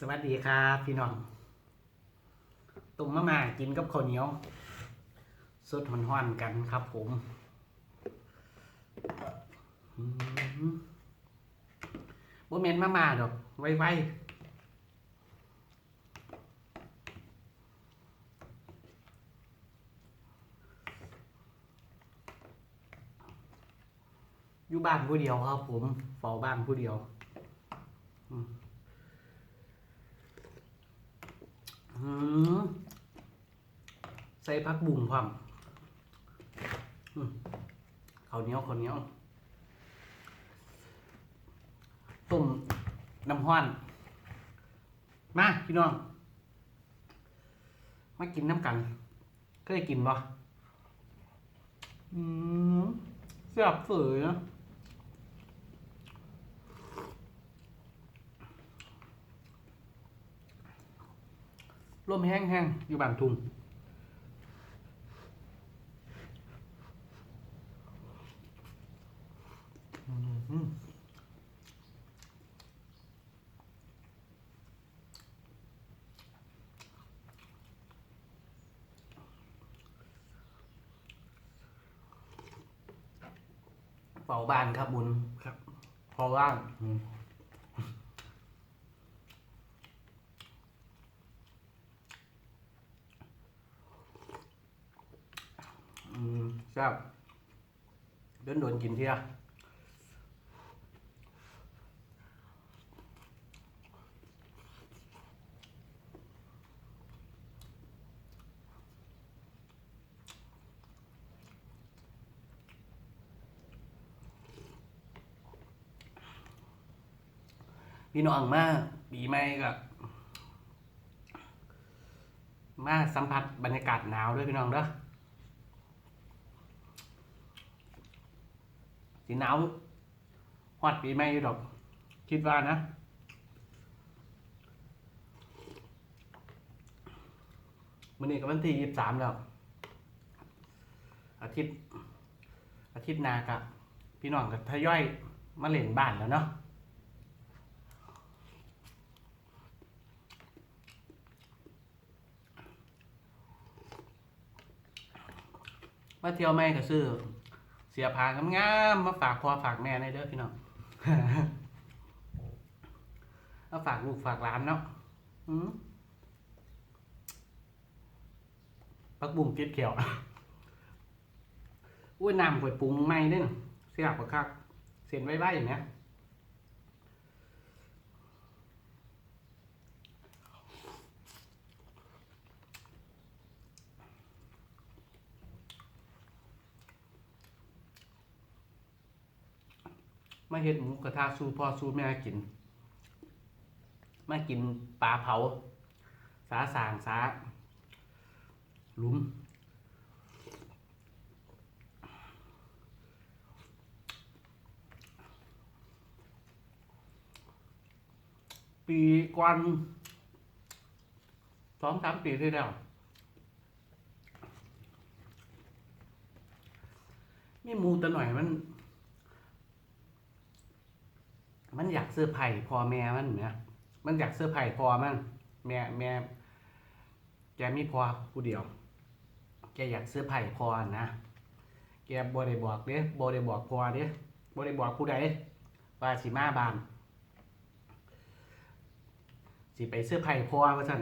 สวัสดีครับพี่น้องตุ่มมะม่ากินกับข้าวเหนียวสดหอนๆกันครับผมบ่เมนมะม่าดอก ไวๆอยู่บ้านผู้เดียวครับผมเฝ้าบ้านผู้เดียว อืม ใส่ผักบุ้งพร้อมอืมข้าวเหนียวข้าวเหนียวต้มน้ำห้อนมาพี่น้อง มากินน้ำกันเคยกินบ่อืมเสียบเฝือนะ ร่มแห้งๆ อยู่บ้านทุ่งอืมเฝ้าบ้านครับบุญครับ พอว่างอืมอืมแซ่บเดินโดนกินเที่ยพี่น้องมาปีใหม่กับมาสัมผัสบรรยากาศหนาวด้วยพี่น้องเด้อ สีหนาวฮอดปีใหม่อยู่ดอก คิดว่านะมันนี้ก็วันที่ยี่สิบสามแล้ว อาทิตย์ อาทิตย์นากะพี่น้องกับทยอยมาเล่นบ้านแล้วเนาะมาเที่ยวไม่ก็ซื้อ สียผางามๆมาฝากพ่อฝากแม่ในเด้อพี่น้องมาฝากลูกฝากหลานเนาะปักบุ่มเก็ดเขียวอุ้ยน้ำข่อยปรุงไม่เด้นเสียบกว่าคักเส้นไว้ๆอย่างเนี้ย มาเฮ็ดหมูกระทะสู้พ่อสู้แม่กิน มากินปลาเผา สาสางสาหลุมปีก่อนสองสามปีที่แล้วมีหมูตัวหน่อยมัน มันอยากเสื้อไผ่พอแม่มันเนี่ยมันอยากเสื้อไผ่พอมันแม่แม่แกมีพอผู้เดียว แกอยากเสื้อไผ่พอนะแกบ่ได้บอกเด้บ่ได้บอกพอเด้บ่ได้บอกผู้ใดว่าสิมาบานสิไปเสื้อไผ่พอว่าซั่น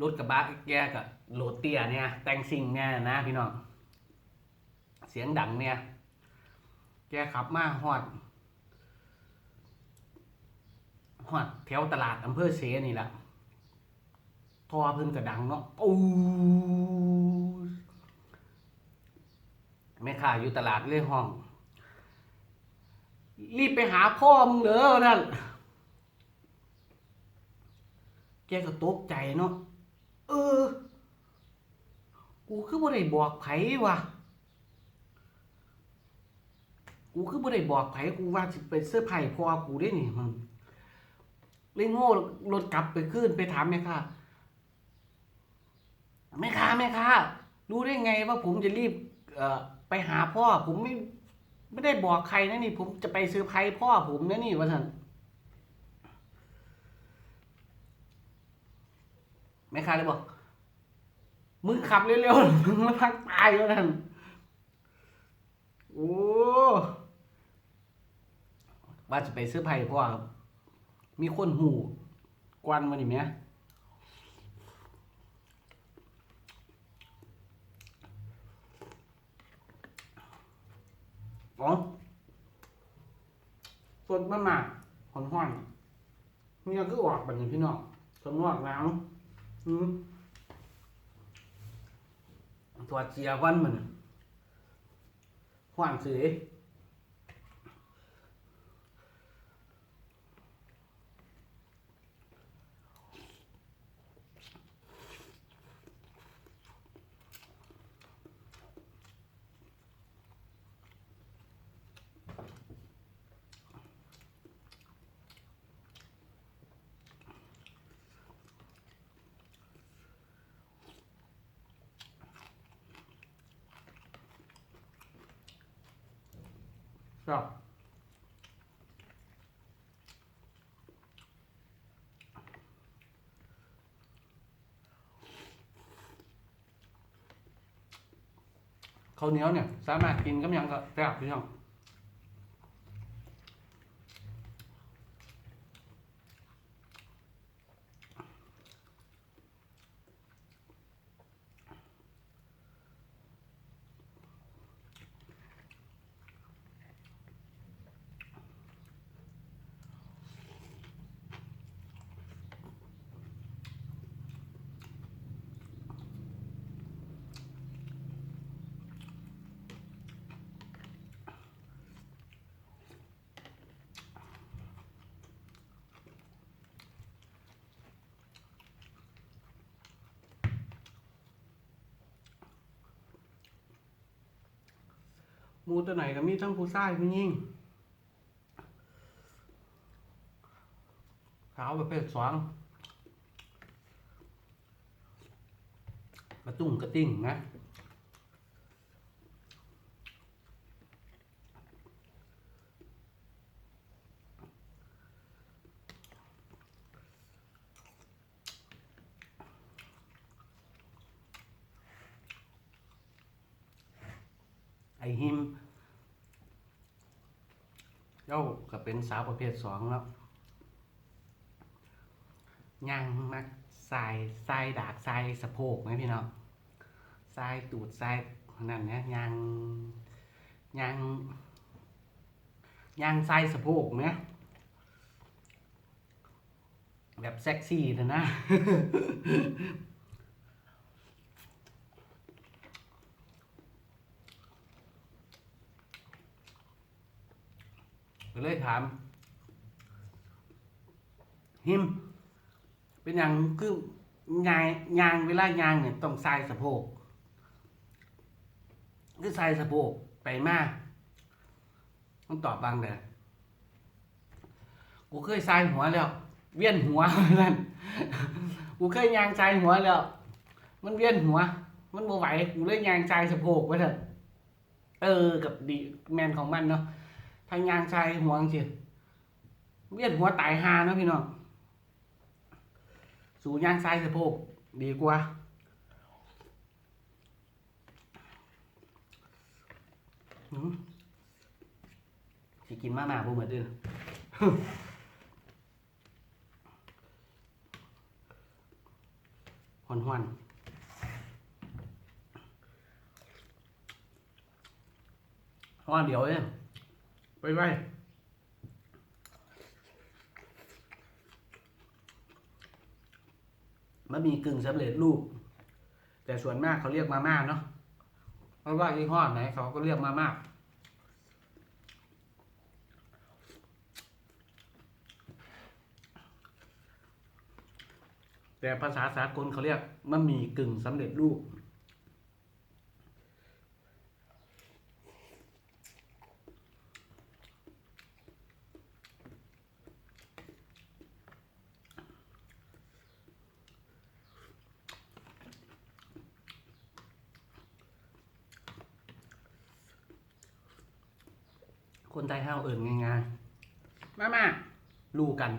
รถกระบะแกกับโหลดเตียเนี่ย แต่งซิงเนี่ยนะพี่น้อง เสียงดังเนี่ย แกขับมาฮอดฮอดแถวตลาดอำเภอเสนี่แหละทอเพิ่นกระดังเนาะปูแม่ค้าอยู่ตลาดเลยห้อง รีบไปหาพ่อมึงเหรอนั่นแกก็ตกใจเนาะ เออ กูคือบ่ได้บอกไผว่ะกูคือบ่ได้บอกไผกูว่าสิไปเสื้อไผ่พอกูได้นี่มันเลยโง่รถกลับไปขึ้นไปถามแม่ค้าแม่ค้าแม่ค้ารู้ได้ไงว่าผมจะรีบเอ่อไปหาพ่อ ผมไม่ไม่ได้บอกใครนะนี่ ผมจะไปซื้อร์ไพรส์พ่อผมนะนี่ว่าสัน แม่ค้าเลยบอกมึงขับเร็วๆมึงมาพักตายแล้วนั่นโอ้ว่าจะไปซื้อไผ่เพราะว่ามีคนหูกวนมาดิแม่อ๋อสดมากมาหอนห้อนๆเนี่ยก็ออกแบบนี้พี่น้องสมนอกน้ำ ตัวเจียวันมันหวานสือ ครับข้าวเหนียวเนี่ยสามารถกินกับหยังก็แซ่บพี่น้อง มูตัวไหนก็มีทั้งผู้ชายผู้หญิงขาวประเภทสองกระตุ้งกระติ้งนะ ไอหิมเจ้าก็เป็นสาวประเภทสองแล้วย่างมักทรายทรายดากทรายสะโพกไหมพี่น้องทรายตูดทรายนั่นเนี่ยย่างย่างย่างทรายสะโพกเนี่ยแบบเซ็กซี่นะนะ ก็เลยถาม หิม เป็นอย่างคือยางยางเวลายางเนี่ยต้องใส่สะโพกคือใส่สะโพกไปมากต้องตอบบางเด้อกูเคยใส่หัวแล้ว เวียนหัวนั่นกูเคยยางใส่หัวแล้ว มันเวียนหัว มันโมไหวกูเลยยางใส่สะโพกไว้เถอะเออ กับดีแมนของมันเนาะ ทางยางชายหัวจังสิเวียนหัวตายหานะพี่น้องสู่ยางชายสะโพกดีกว่าสิกินมาหมาบ่เหมือนเดิมหอนหอนหอนเดี๋ยวเอง ไปไปมันมีกึ่งสำเร็จรูป แต่ส่วนมากเขาเรียกมาม่าเนาะเพราะว่ายี่ห้อไหนเขาก็เรียกมาม่าแต่ภาษาสากลเขาเรียกมันมีกึ่งสำเร็จรูป ห้าวเอิ่นง่ายๆ มามารู้กัน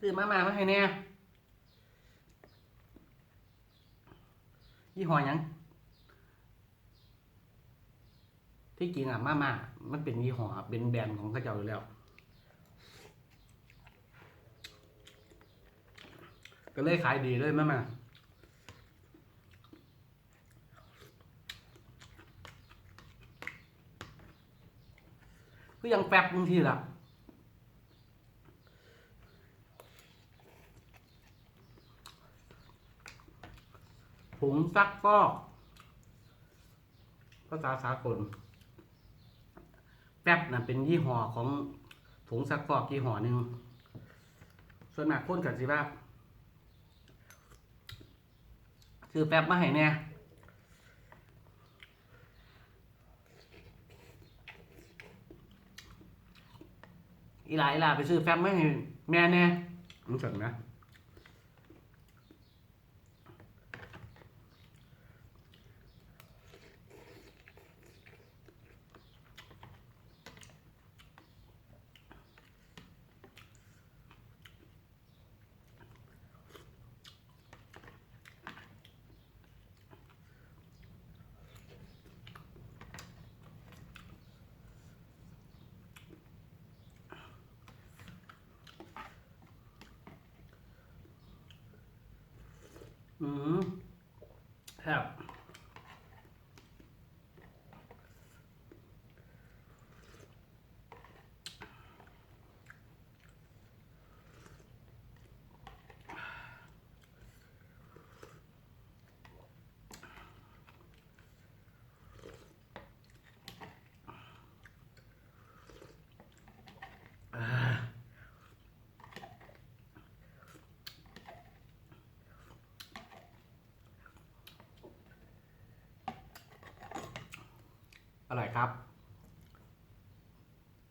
ซื้อมามามาให้แน่ยี่ห้อหยัง ที่จริงอะมามามันเป็นยี่ห้อเป็นแบรนด์ของเขาเจ้าอยู่แล้ว ก็เลยขายดีเลยมามา ก็ยังแป๊บบางทีล่ะผงซักฟอกภาษาสากลแป๊บนะเป็นยี่ห้อของผงซักฟอกยี่ห้อหนึ่งส่วนมากคนกับสิว่าคือแป๊บมาให้เนี่ย อีหลาอีหลาไปซื้อแฟมไม่ให้แม่แน่รู้สึกนะ อืม ค อร่อยครับ